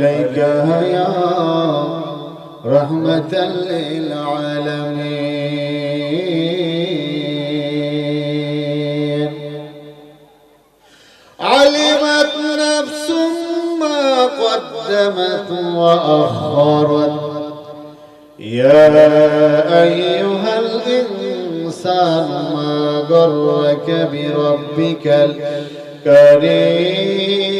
عليك يا رحمة للعالمين. علمت نفس ما قدمت وأخرت. يا أيها الإنسان ما غرك بربك الكريم.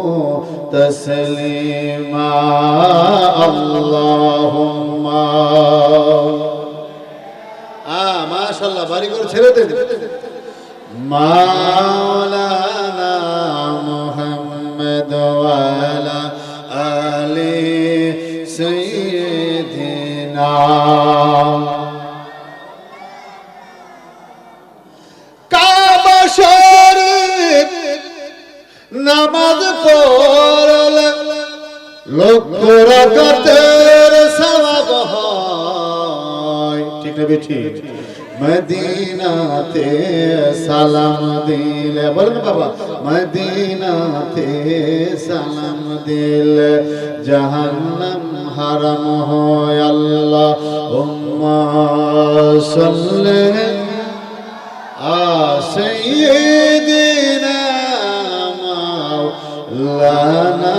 تسليما اللهم آه ما شاء الله بارك করে ছেড়ে مولانا محمد وعلى آل سيدنا নামাজ পড়লে লক্ষ রাকাতের সওয়াব হয়। ঠিক না বেঠি? মদিনাতে সালাম দিলে, বলেন বাবা, মদিনাতে সালাম দিলে জাহান্নাম হারাম হয় আল্লাহ। উম্মা সাল্লে আ সাইয়্যিদি مولانا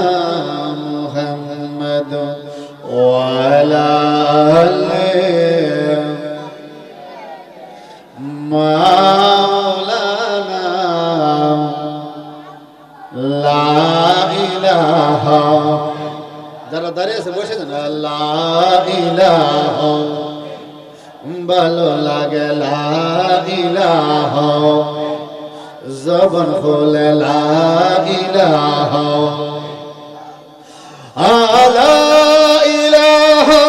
محمد وعلى آله مولانا لا إله যারা দাঁড়িয়ে আছে বসে যান লা ইলাহা ভালো লাগে লা ইলাহা জবন হলে ইলাহা আলা ইলাহা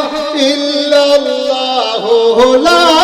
ইল্লাল্লাহু লা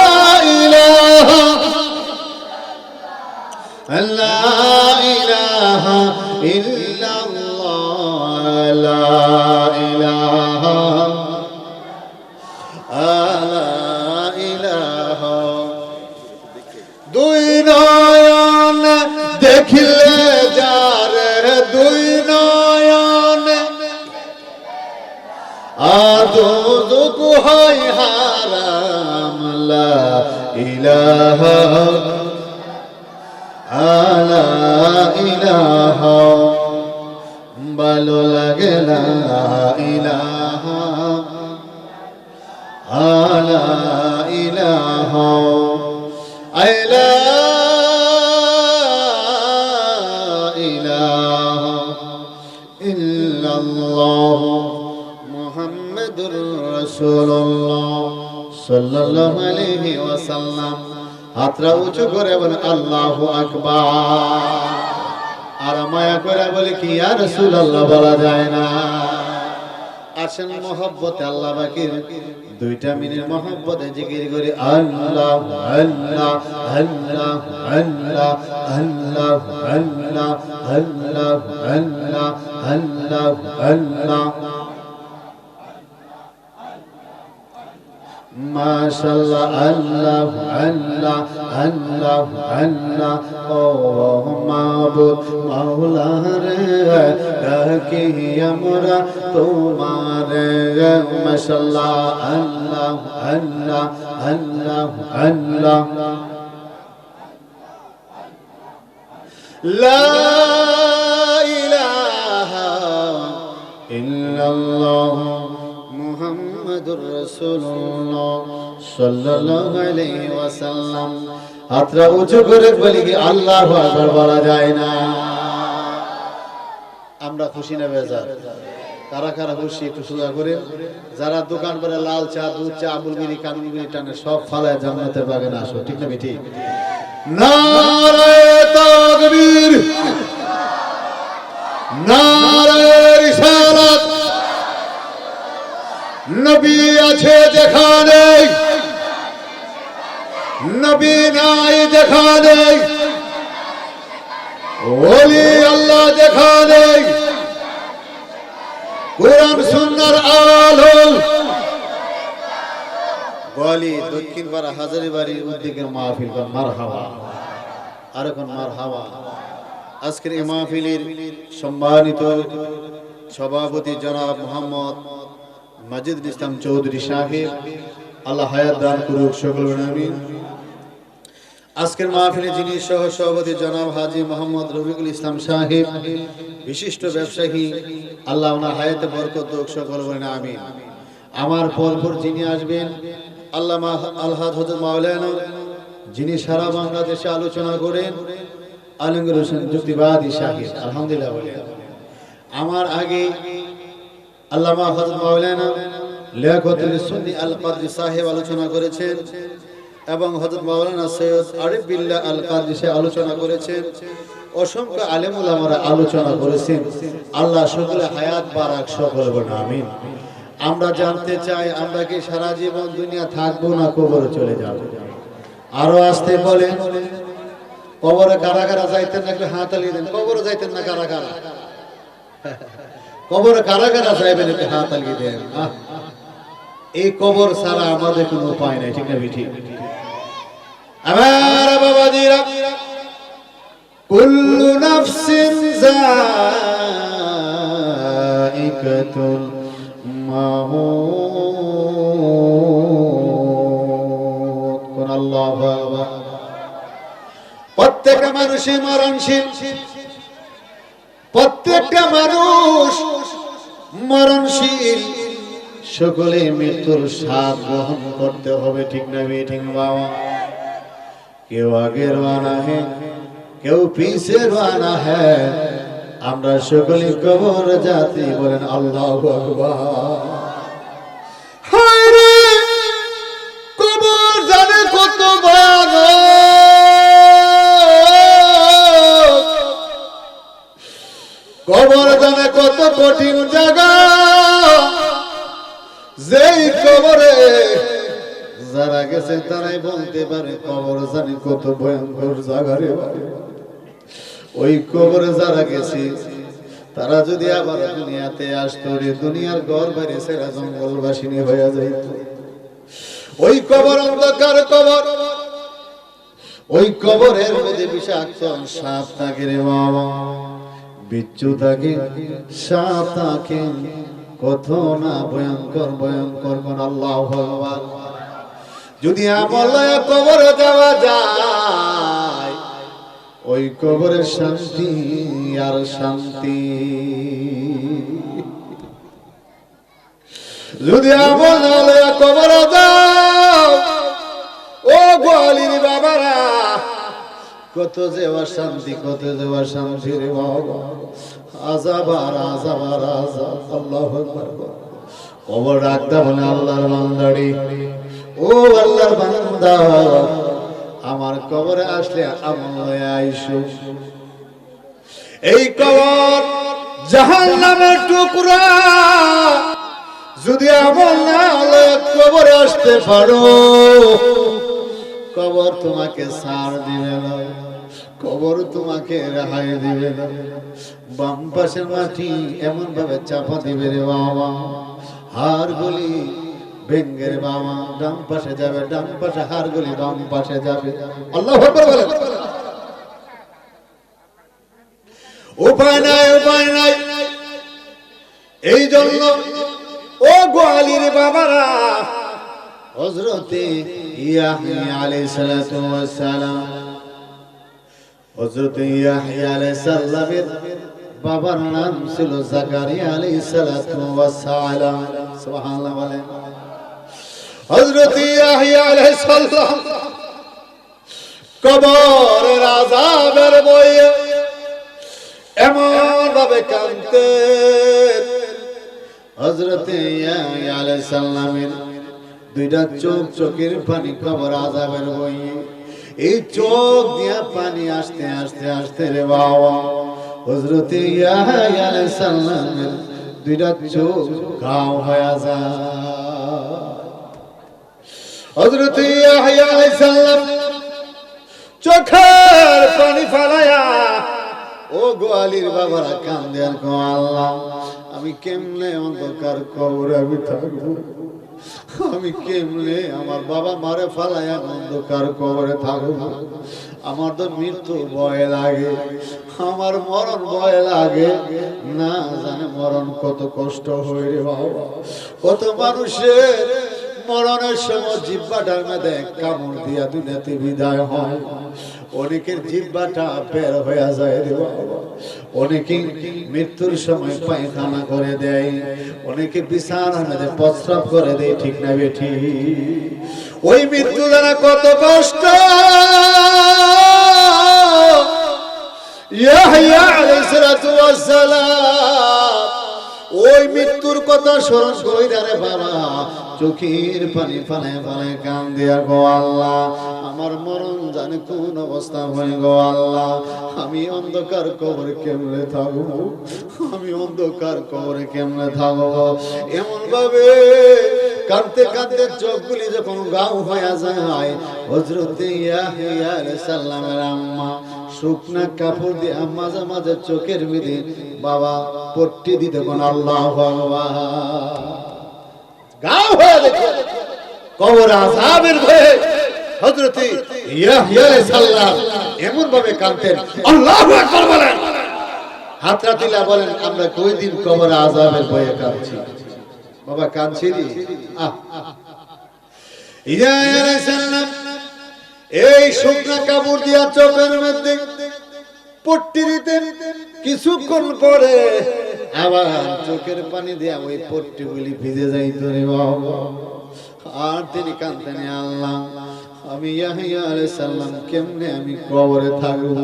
ইলাহা, আলা ইলাহা, ভালো লাগে লা ইলাহা, আলা ইলাহা। আলা ইলাহা ইল্লাল্লাহ মুহাম্মাদুর রাসূলুল্লাহ সাল্লাল্লাহু আলাইহি ওয়াসাল্লাম হাতরা উঁচু করে বলে, আল্লাহু আকবার। আর মায়া করে বলে, কি আর রাসূলুল্লাহ বলা যায় না? আসেন মহব্বতে আল্লাহ বাকির দুইটা মিনিট মহব্বতে জিকির করে, আল্লাহ আল্লাহ আল্লাহ আল্লাহ আল্লাহ আল্লাহ আল্লাহ আল্লাহ আল্লাহ আল্লাহ। ما شاء الله الله الله الله. الله أو معبود مولا رے ڈاکی ہمرا تمہارے ما شاء الله الله الله الله الله. لا إله إلا الله. রাসূলুল্লাহ সাল্লাল্লাহু আলাইহি ওয়াসাল্লাম। হাতরা উঁচু করে বলি কি আল্লাহু আকবার বলা যায় না। আমরা খুশি না বেজার? কারা কারা খুশি একটু সোজা করে? যারা দোকান করে লাল চা, দুধ চা আমুলগিরি কানুনগিরি টানে, সব ফালায় জান্নাতের না আসো, ঠিক না বেটি নারায় তাকবীর! নবী আছে যেখানে। নবী নাই যেখানে। ওলি আল্লাহ যেখানে। কোরআন সুন্নার আলো বলি দক্ষিণ পাড়া হাজারি বাড়ির উদ্দিকের মাহফিল মার হাওয়া আর এখন মার হাওয়া আজকের এই মাহফিলের সম্মানিত সভাপতি জনাব মোহাম্মদ মাজিদ ইসলাম চৌধুরী সাহেব, আল্লাহ হায়াত দান করুক সকল আমিন। আজকের মাহফিলে যিনি সহ সভাপতি জনাব হাজি মোহাম্মদ রফিকুল ইসলাম সাহেব, বিশিষ্ট ব্যবসায়ী, আল্লাহ ওনার হায়াতে বরকত সকল বলেন আমিন। আমার পরপর যিনি আসবেন আল্লাহ আলহাদ হজরত মাওলানা, যিনি সারা বাংলাদেশে আলোচনা করেন, আলমগীর হোসেন যুক্তিবাদী সাহিদ আলহামদুলিল্লাহ আমার আগে আল্লামা হযরত মাওলানা লিয়াকতুল সুন্নি আল কাদরি সাহেব আলোচনা করেছেন এবং হযরত মাওলানা সৈয়দ আরিফ বিল্লাহ আল কাদরি সাহেব আলোচনা করেছেন। অসংখ্য আলেম ওলামারা আলোচনা করেছেন। আল্লাহ সকলে হায়াত, বারাক সকল বলে আমিন। আমরা জানতে চাই, আমরা কি সারা জীবন দুনিয়া থাকব না কবরে চলে যাব? আরও আসতে বলেন কবরে কারা কারা যাইতেন না হাত আলিয়ে দেন। কবরে যাইতেন না কারা কারা কবরে কারা কারা যাইবেন হাত আলিয়ে দেন? এই কবর ছাড়া আমাদের কোনো উপায় নাই, ঠিক না ঠিক। আমার বাবাজিরা, কুল্লু নাফসিন যায়িকাতুল মাউত। কোন আল্লাহু আকবার প্রত্যেকটা মানুষই মরণশীল। প্রত্যেকটা মানুষ মরণশীল। সকলে মৃত্যুর স্বাদ গ্রহণ করতে হবে, ঠিক না ঠিক বাবা? কেউ আগের বানা হে, কেউ পিসের বানা হে। আমরা সকলে কবর জাতি, বলেন আল্লাহ হায় কঠিন যেই কবরে যারা গেছে তারাই বলতে পারে কবর জানি কত ভয়ঙ্কর ওই কবরে যারা গেছে, তারা যদি আবার দুনিয়াতে আসতো রে, দুনিয়ার ঘর বাইরে সেরা জঙ্গল বাসিনী হয়ে যাইত। ওই কবর অন্ধকার কবর। ওই কবরের মধ্যে বিষাক্ত সাপ থাকে রে বাবা। বিচ্ছু থাকে সাপ থাকে কত না ভয়ঙ্কর ভয়ঙ্কর কোন আল্লাহ ভগবান যদি আমল কবরে যাওয়া যায়, ওই কবরের শান্তি আর শান্তি। যদি আমল কবর যাও ও গোয়ালির বাবারা কত যে শান্তি কত যে শান্তি রে বাবা আজাব আর আজাব আল্লাহ কবর রাখতে বলে আল্লাহর বান্দাড়ি। ও আল্লাহর বান্দা, আমার কবরে আসলে আমল লয়ে আইসো। এই কবর জাহান নামের টুকরা। যদি আমল না লয়ে কবরে আসতে পারো কবর তোমাকে সার দিবে না, কবর তোমাকে রেহাই দিবে না। বাম পাশের মাটি এমন ভাবে চাপা দিবে রে বাবা। হার গলি ভেঙ্গের বাবা, ডান পাশে যাবে, ডান পাশে হার গলি বাম পাশে যাবে। আল্লাহ উপায় নাই উপায় নাই। এই জন্য ও গোয়ালির বাবারা হজরতে ইয়াহিয়া আলাইহিস বাবার নাম ছিল জাকারিয়া আলাইহিস সালাতু ওয়াস এমন ভাবে কাঁদতে হজরতে সালামের দুইটা চোখ চোখের পানি কবর আজাবের বইয়ে এই চোখ দিয়া পানি আসতে আসতে আসতে রে বাবা হজরতে ইয়াহিয়া আলাইহিস দুইটা চোখ গাও হয়ে যায়। হজরতে ইয়াহিয়া আলাইহিস সালাম চোখের পানি ফালায়া, ও গোয়ালির বাবারা কান্দে আর কো আল্লাহ, আমি কেমনে অন্ধকার কবরে আমি থাকব? আমি কেমনে আমার বাবা মারে ফালায়া অন্ধকার কবরে থাকব আমার তো মৃত্যু ভয় লাগে। আমার মরণ ভয় লাগে। না জানে মরণ কত কষ্ট হয়ে বাবা। কত মানুষের মরণের সময় জিব্বাটার মধ্যে কামড় দিয়া দুনিয়াতে বিদায় হয়। অনেকের জিব্বাটা বের হয়ে যায় রে বাবা। অনেকে মৃত্যুর সময় পায়খানা করে দেয়। অনেকে বিছানার মধ্যে প্রস্রাব করে দেয়, ঠিক না বেঠি ওই মৃত্যু দ্বারা কত কষ্ট! ওই মৃত্যুর কথা স্মরণ কইরা রে বাবা চোখের পানি ফালে ফালে কান দিয়া গো আল্লাহ, আমার মরণ জানে কোন অবস্থা হয়ে গো আল্লাহ, আমি অন্ধকার কবরে কেমনে থাকব? আমি অন্ধকার কবরে কেমনে থাকব? এমন ভাবে কাঁদতে কাঁদতে চোখগুলি যখন গাও হয়ে যায় হজরতে ইয়াহিয়া সালামের আম্মা শুকনা কাপড় দিয়ে মাঝে মাঝে চোখের মিদে বাবা পট্টি দিতে কোন আল্লাহ ভগবান গাও হয়ে দেখো। কবর ভয়ে হযরতে ইয়াহইয়া সালাম এমন ভাবে কাঁদতেন। আল্লাহু আকবার বলেন। হাতরাতিলা বলেন, আমরা কই দিন কবর আযাবের ভয়ে কাঁদছি? বাবা, কাঁদছি নি আহ ইয়াহইয়া সালাম এই শুকনা কাপড় দিয়া চোখের মধ্যে পট্টি দিতেন। কিছুক্ষণ পরে আবার চোখের পানি দিয়া ওই পট্টি গুলি ভিজে যাইত রে বাবা। আর তিনি কাঁদতেন আল্লাহ, আমি ইয়াহিয়া আলাইহিস সালাম কেমনে আমি কবরে থাকব?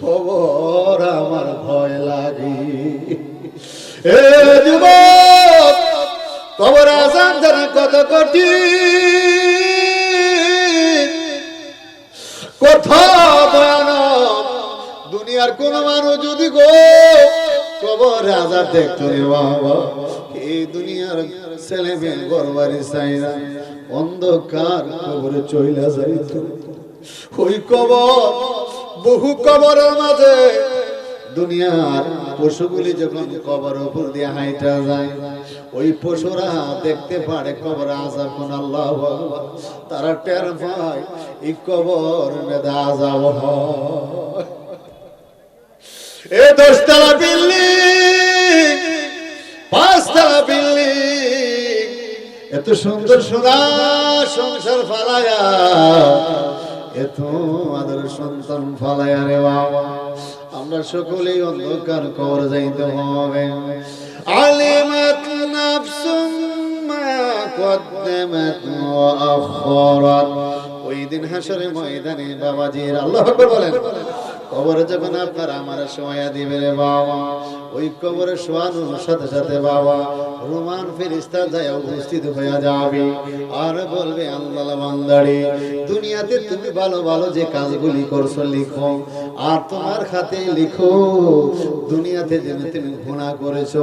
খবর আমার ভয় লাগে। এ যুবক কবর আসান জানা কত কঠিন। কথা দুনিয়ার কোন মানুষ যদি গো কবর আজাদ দেখতো রে বাবা। এই দুনিয়ার ছেলে মেয়ে গরবারি চাইরা অন্ধকার কবরে চইলা যাইত। ওই কবর বহু কবরের মাঝে দুনিয়ার পশুগুলি যখন কবর উপর দিয়ে হাইটা যায়, ওই পশুরা দেখতে পারে কবর আজাব কোন আল্লাহ তারা টের পায়, এই কবর মেধা আজাব হয়। এ দশতলা বিল্ডিং, পাঁচতলা বিল্ডিং। এত সুন্দর সোনা সংসার ফালায়া, এত আদর সন্তান ফালায়া রে বাবা। আমরা সকলেই অন্ধকার কবর যাইতে হবে। আলিমাত নাফসুম মা কদ্দামাত ওয়া ওই দিন হাসরে ময়দানে বাবাজির আল্লাহু বলেন কবরে যখন আপনার আমার শোয়া দিবে রে বাবা, ওই কবরে শোয়ানোর সাথে সাথে বাবা রোমান ফেরিস্তা যায় উপস্থিত হয়ে যাবে। আর বলবে আল্লাহ বান্দারি, দুনিয়াতে তুমি ভালো ভালো যে কাজগুলি করছ লিখো, আর তোমার খাতে লিখো, দুনিয়াতে যেন তুমি গুণা করেছ,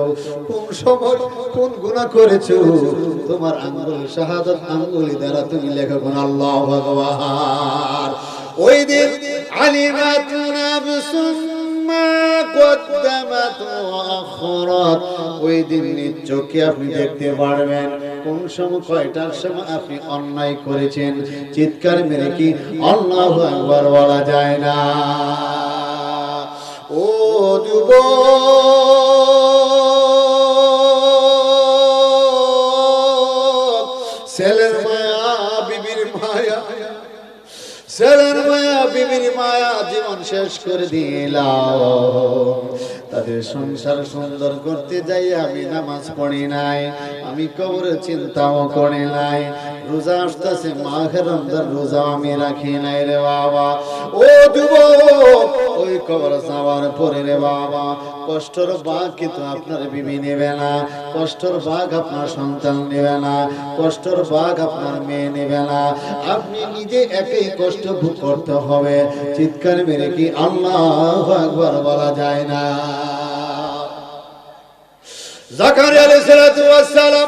কোন সময় কোন গুণা করেছ, তোমার আঙ্গুল শাহাদত আঙ্গুলি দ্বারা তুমি লেখো আল্লাহ ভগবান ওই দিন আপনি দেখতে পারবেন কোন অন্যায় করেছেন। চিৎকার মেরে কি আল্লাহু বলা যায় না। ও যুবক, ছেলের মায়া, বিবির মায়া, ছেলের বিবির মায়া জীবন শেষ করে দিলাম। তাদের সংসার সুন্দর করতে যাই, আমি নামাজ পড়ি নাই, আমি কবর চিন্তাও করি নাই। রোজা আসতেছে, মাঘের রমজান রোজা আমি রাখি নাই রে বাবা। ও যুবক, ওই কবর যাওয়ার পরে রে বাবা, কষ্টর বাঘ কিন্তু আপনার বিবি নেবে না, কষ্টর বাঘ আপনার সন্তান নেবে না, কষ্টর বাঘ আপনার মেয়ে নেবে না। আপনি নিজে একই কষ্ট ভোগ করতে হবে, চিৎকার মেরে কি আল্লাহ একবার বলা যায় না। জাকারিয়া আলাইহিস সালাম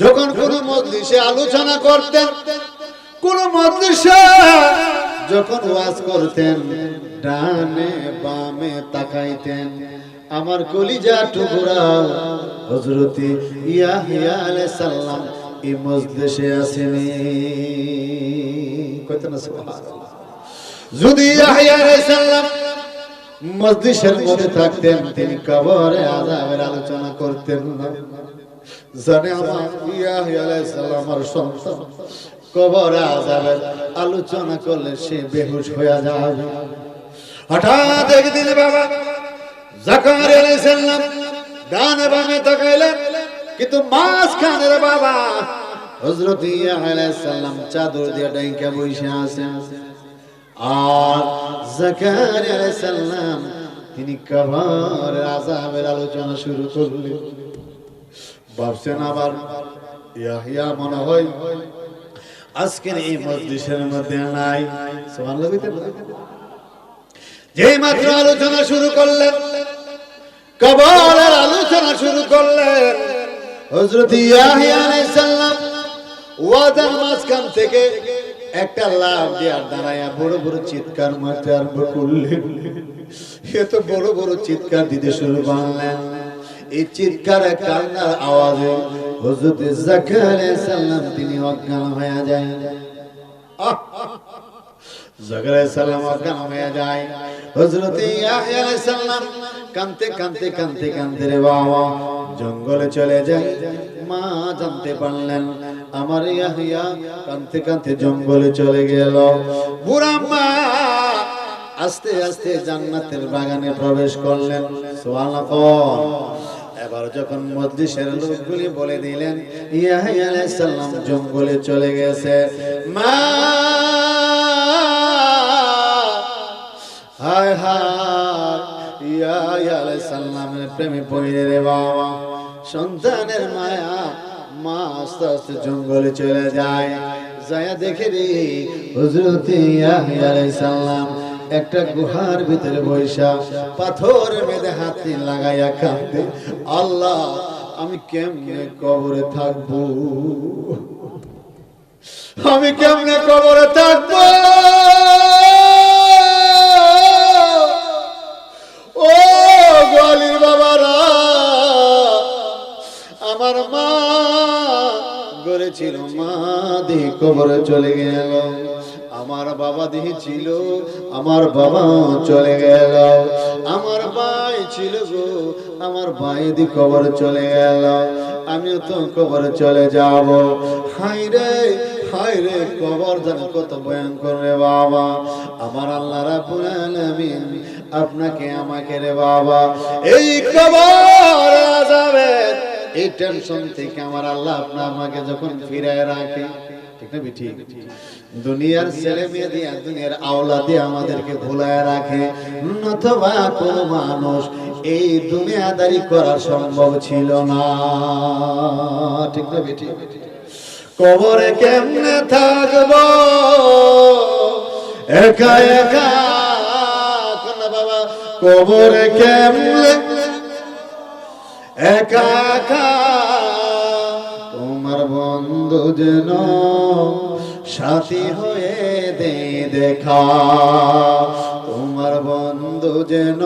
যখন কোন মজলিসে আলোচনা করতেন, কোন মজলিসে যখন ওয়াজ করতেন, ডানে বামে তাকাইতেন, আমার কলিজা টুকরা হযরতে ইয়াহইয়া আলাইহিস সালাম এই মজলিসে আসেনি। কইতেন না সুবহানাল্লাহ। যদি ইয়াহইয়া আলাইহিস সালাম মজলিসের মধ্যে থাকতেন, তিনি কবরে আযাবের আলোচনা করতেন না। জানে আমার ইয়াহইয়া আলাইহিস সালামের সন্তান। কবরে আযাবের আলোচনা করলে সে বেহুশ হয়ে যায়। হঠাৎ একদিন বাবা জাকারিয়া আলাইহিস সালাম ডানে বামে তাকাইলেন, কিন্তু মাঝখানের বাবা হযরত ইয়াহইয়া আলাইহিস সালাম চাদর দিয়ে ডাইকা বসে আছেন। আর জাকারিয়া আলাইহিস সালাম তিনি কবরের আযাবের আলোচনা শুরু করলেন। ভাবছেন আবার ইয়াহিয়া মনে হয় আজকের এই মজলিসের মধ্যে নাই। সুবহানাল্লাহ, বলতে যে মাত্র আলোচনা শুরু করলেন কবরের আলোচনা শুরু করলেন, হযরত ইয়াহিয়া আলাইহিস সালাম ওয়াদার মাঝখান থেকে একটা লাভ দেওয়ার দাঁড়াইয়া বড় বড় চিৎকার মারতে আরম্ভ করলেন। সে তো বড় বড় চিৎকার দিতে শুরু করলেন। এই চিৎকার কান্নার আওয়াজে হযরত জাকারিয়া তিনি অজ্ঞান হয়ে যায়! জাকারিয়া সালাম অজ্ঞান হয়ে যায়। হযরত ইয়াহইয়া রে জঙ্গলে চলে যায়। মা জানতে পারলেন, আমার ইয়াহইয়া কানতে কানতে জঙ্গলে চলে গেল। বুড়া মা আস্তে আস্তে জান্নাতের বাগানে প্রবেশ করলেন। সুবহানাল্লাহ। এবার যখন মজলিসের লোকগুলি বলে দিলেন ইয়াহিয়া আলাইহিস সালাম জঙ্গলে চলে গেছে। মা, হায় হায় ইয়াহিয়া আলাইহিস সালামের প্রেমে পড়ে রে বাবা। সন্তানের মায়া মা আস্তে আস্তে জঙ্গলে চলে যায়। যায় দেখে রে হযরত ইয়াহিয়া আলাইহিস সালাম একটা গুহার ভিতরে বৈশা পাথর মেদে হাতে লাগাইয়া কাঁদে, আল্লাহ, আমি কেমনে কবরে থাকব? আমি কেমনে কবরে থাকব? ও গোয়ালির বাবারা, আমার মা গড়ে ছিল মা দিয়ে কবরে চলে গেল। আমার বাবা দিহি ছিল, আমার বাবা চলে গেল। আমার ভাই ছিল গো, আমার ভাই দি কবর চলে গেল। আমিও তো কবর চলে যাব। হাই রে হাই রে, কবর যেন কত ভয়ঙ্কর রে বাবা। আমার আল্লাহ রাব্বুল আলামিন আপনাকে, আমাকে রে বাবা। এই কবর আযাবের এই টেনশন থেকে আমার আল্লাহ আপনা আমাকে যখন ফিরায় রাখে দুনিয়ার ছেলে মেয়ে দিয়ে দুনিয়ার আওলা দিয়ে আমাদেরকে ভুলায় রাখে। নতবা কোনো মানুষ এই দুনিয়াদারি করা সম্ভব ছিল না। ঠিক না ঠিক কবরে কেমনে থাকব? একা একা? বাবা, কবরে কেমনে? একা একা? বন্ধু যেন সাথী হয়ে দে দেখা। তোমার বন্ধু যেন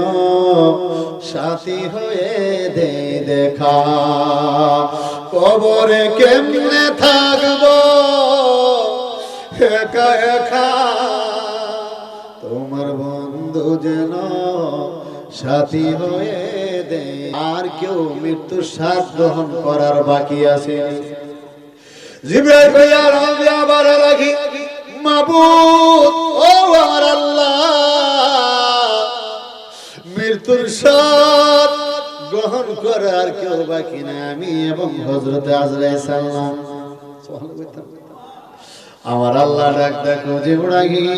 সাথী হয়ে দে দেখা। কবরে কেমনে থাকব? তোমার বন্ধু যেন সাথী হয়ে দে। আর কেউ মৃত্যুর স্বাদ গ্রহণ করার বাকি আছে। জিব্রাইল কইয়া রবি আবার লাগি মাবুদ, ও আমার আল্লাহ, মৃত্যুর স্বাদ গ্রহণ করার কেউ বাকি না আমি এবং হযরত আজরাইল সাল্লাম আমার আল্লাহ ডাক, দেখো জিব্রাহিল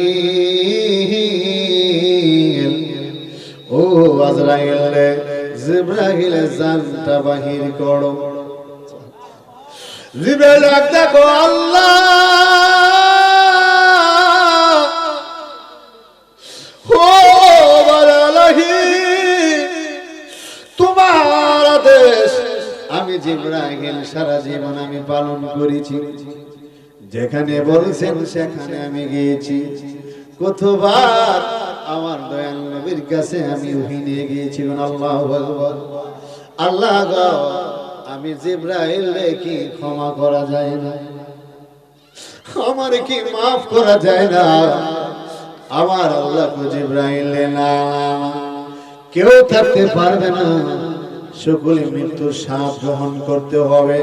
ও আজরাইল রে জিব্রাহিল জানটা বাহির করো। জিব্রাইল ডাক দেখো আল্লাহ। ও তোমার আদেশ। আমি জিব্রাহিল সারা জীবন আমি পালন করেছি। যেখানে বলছেন, সেখানে আমি গিয়েছি। কতবার আমার দয়াল নবীর কাছে আমি ওহি নিয়ে গিয়েছি আল্লাহ আল্লাহ আমি জিব্রাইল কি ক্ষমা করা যায় না। আমার কি মাফ করা যায় না? আমার আল্লাহ জিব্রাইল না। কেউ থাকতে পারবে না। সকলে মৃত্যুর সাপ গ্রহণ করতে হবে।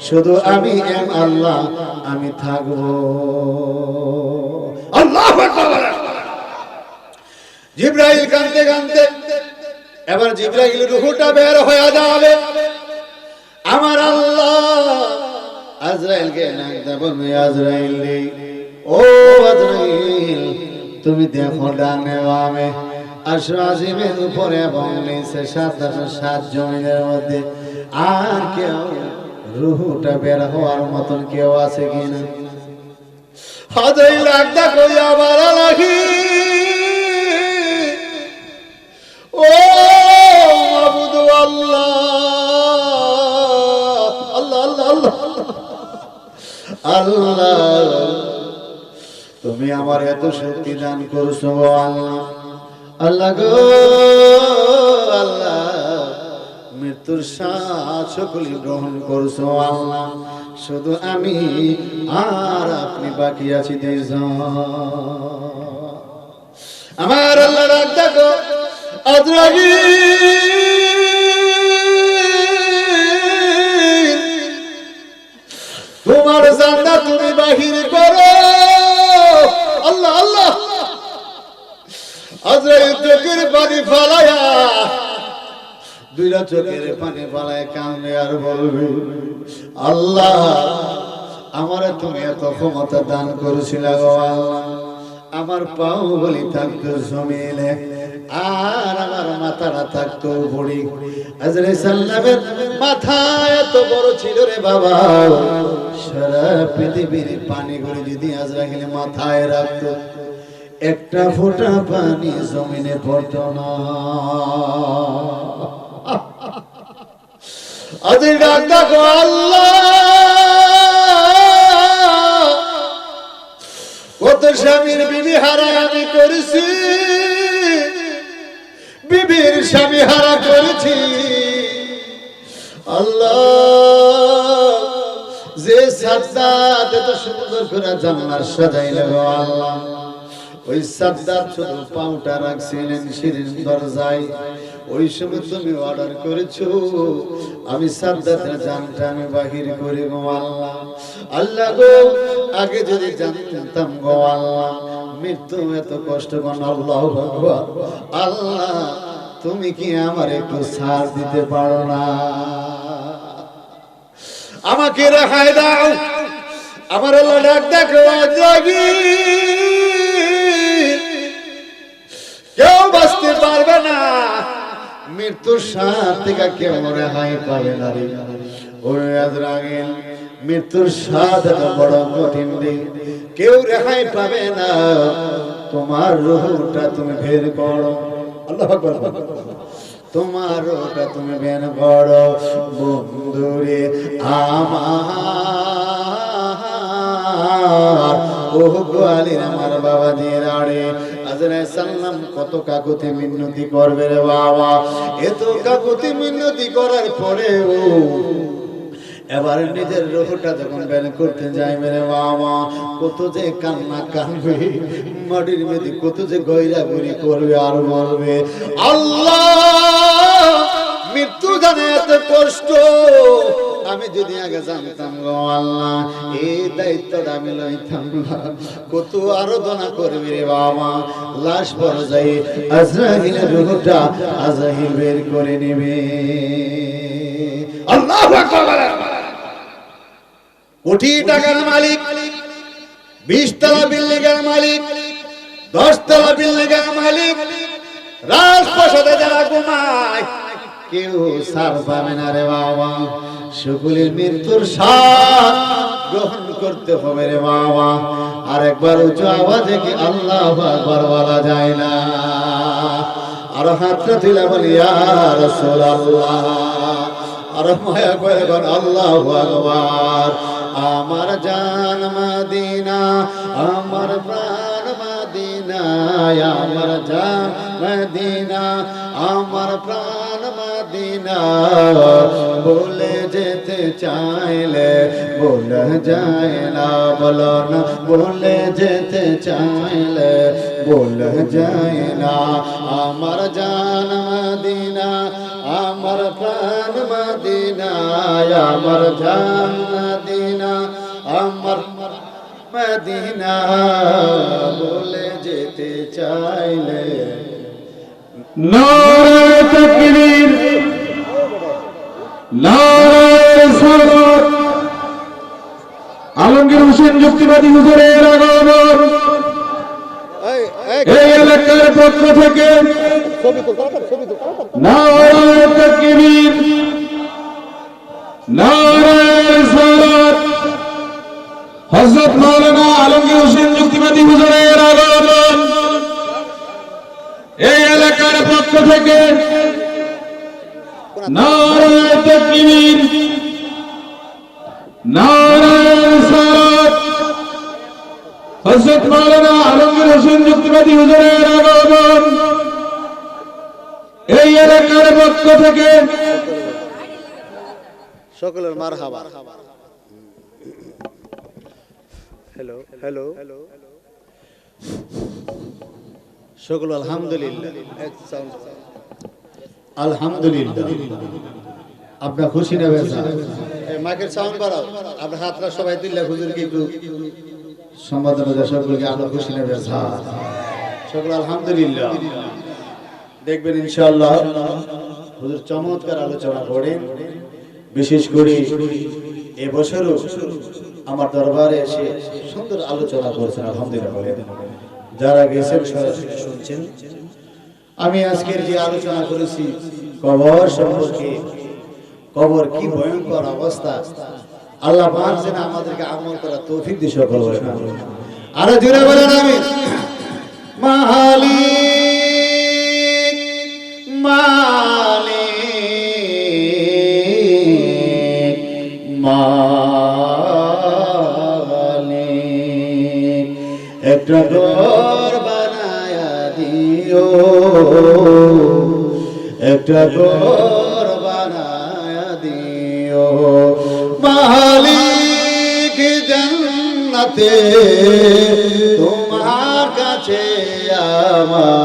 শুধু আমি এম আল্লাহ, আমি থাকব। আল্লাহ জিব্রাইল কানতে কানতে এবার জিব্রাইল রুহুটা বের হয়ে যাবে। আমার আল্লাহ আজরাইলকে নাক দেবো আজরাইল ও আজরাইল, তুমি দেখো ডানে বামে আশো উপরে এবং নিচে সাতশো সাত জমিনের মধ্যে আর কেউ রুহুটা বের হওয়ার মতন কেউ আছে কিনা? হাজাই লাগদা কইয়া বাড়া লাগি আমার এত শক্তি দান করছ, আল্লাহ। আল্লাহ গো, আল্লাহ, মৃত্যুর সকলি গ্রহণ করছ, আল্লাহ। শুধু আমি আর আপনি বাকি আছি দুইজন আমার আল্লাহ রাখ দেখো আজরাগি চোখের পানি পানি আল্লাহ, আমারে তুমি এত ক্ষমতা দান করেছিল আমার পাও বলি থাকতো জমিলে আর আমার মাথাটা থাকতো বড়ি আজরে সাল্লামের মাথা এত বড় ছিল রে বাবা। সারা পৃথিবীর পানি করে যদি আজরাইল মাথায় রাখতো একটা ফোঁটা পানি জমিনে পড়তো না। আজকে ডাক দেখো আল্লাহ। কত স্বামীর বিবি হারা আমি করেছি। বিবির স্বামী হারা করেছি। আল্লাহ, যে সাদ্দাত এত সুন্দর করে জান্নার সাজাইলে গো আল্লাহ। ওই সাদ্দাত শুধু পাউটা রাখছিলেন শিরিন দরজায়। ওই সময় তুমি অর্ডার করেছ। আমি সাদ্দাতের জানটা আমি বাহির করে গো আল্লাহ। আল্লাহ গো, আগে যদি জানতাম গো আল্লাহ, মৃত্যু এত কষ্ট কোন আল্লাহ ভগবান আল্লাহ, তুমি কি আমার একটু ছাড় দিতে পারো না? আমাকে রেহাই দাও। আমার আল্লাহ ডাক দেখো কেউ বাঁচতে পারবে না। মৃত্যুর সাথ থেকে কেউ রেহাই পাবে না রে। মৃত্যুর স্বাদ বড় কঠিন রে। কেউ রেহাই পাবে না। তোমার রুহটা তুমি বের করো। আল্লাহ তোমার ওটা তুমি বের করো। বন্ধুরে, আমার কত করবে রে বাবা। করার এবার নিজের রোহটা যখন বের করতে যাই মেরে বাবা, কত যে কান্না কানবে মাটির মেয়েদি কত যে গয়রা গড়ি করবে আর বলবে, আল্লাহ মৃত্যু জানে এত কষ্ট। আমি যদি আগে জানতাম গো আল্লাহ, এই দায়িত্বটা আমি লইতাম কত আরাধনা করবি রে বাবা। লাশ পরে যাই আজরাহিলের রুহটা আজরাহিল বের করে নেবে। আল্লাহু আকবার। কোটি টাকার মালিক, বিশ তলা বিল্ডিংয়ের মালিক, দশ তলা বিল্ডিংয়ের মালিক, রাজপ্রাসাদে যারা ঘুমায় কেউ সার পাবে না রে বাবা। সকলের মৃত্যুর স্বাদ গ্রহণ করতে হবে রে বাবা। আর একবার উঁচু আওয়াজে কি আল্লাহ একবার বলা যায় না? আর হাতটা তুলে বলি আর রাসূলুল্লাহ। আর মায়া করে আল্লাহু আকবার। আমার জান মদিনা, আমার প্রাণ মদিনা, আমার জান মদিনা, আমার প্রাণ মদিনা বলে যেতে চাইলে বলে যায় না বলো না বলে যেতে চাইলে বলে যায় না আমার জান মদিনা আমার প্রাণ মদিনা আমার জান মদিনা আমার মদিনা বলে যেতে চাইলে নারায় তাকবীর যুক্তিবাদী হুজুরের আগমন। এই এলাকার পক্ষ থেকে নারায় তাকবীর নারায় সালাত হযরত মাওলানা আলমগীর হোসেন যুক্তিবাদী হুজুরের আগমন। এই এলাকার পক্ষ থেকে নারায় তাকবীর হযরত মাওলানা আলমগীর হোসেন যুক্তিবাদী হুজুরের আগমন। এই এলাকার পক্ষ থেকে সকলের মার হাবা হ্যালো হ্যালো সকল আলহামদুলিল্লাহ। আলহামদুলিল্লাহ। আপনার খুশি নেবে মাইকের সাউন্ড বাড়াও। আপনার হাতটা সবাই তুললে হুজুরকে একটু দেয় সকলকে আলো খুশি নেবে। সকল আলহামদুলিল্লাহ। দেখবেন ইনশাআল্লাহ হুজুর চমৎকার আলোচনা করেন বিশেষ করে এবছরও আমার দরবারে এসে সুন্দর আলোচনা করেছেন, আলহামদুলিল্লাহ যারা গেছেন শুনছেন। আমি আজকের যে আলোচনা করেছি, কবর সম্পর্কে, কবর কি ভয়ঙ্কর অবস্থা আল্লাহ পাক যেন আমাদেরকে আমল করা তৌফিক দিয়ে সকল আরও জুড়ে বলেন আমি মালিক মালিক মালিক, একটা ঘর বানায়া দিও। একটা ঘর বানায়া দিও। মালিক জান্নাতে, তোমার কাছে আমার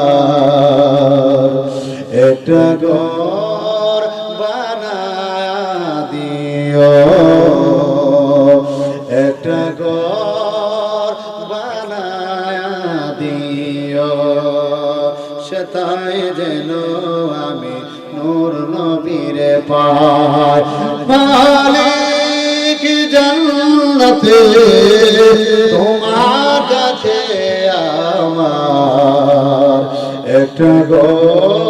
একটা ঘর বানায়া দিও। একটা ঘর বানায়া দিও। সেটাই যেন আমি নূর নবীরে পাই মালিক জান্নাতে তোমার কাছে আমার একটা ঘর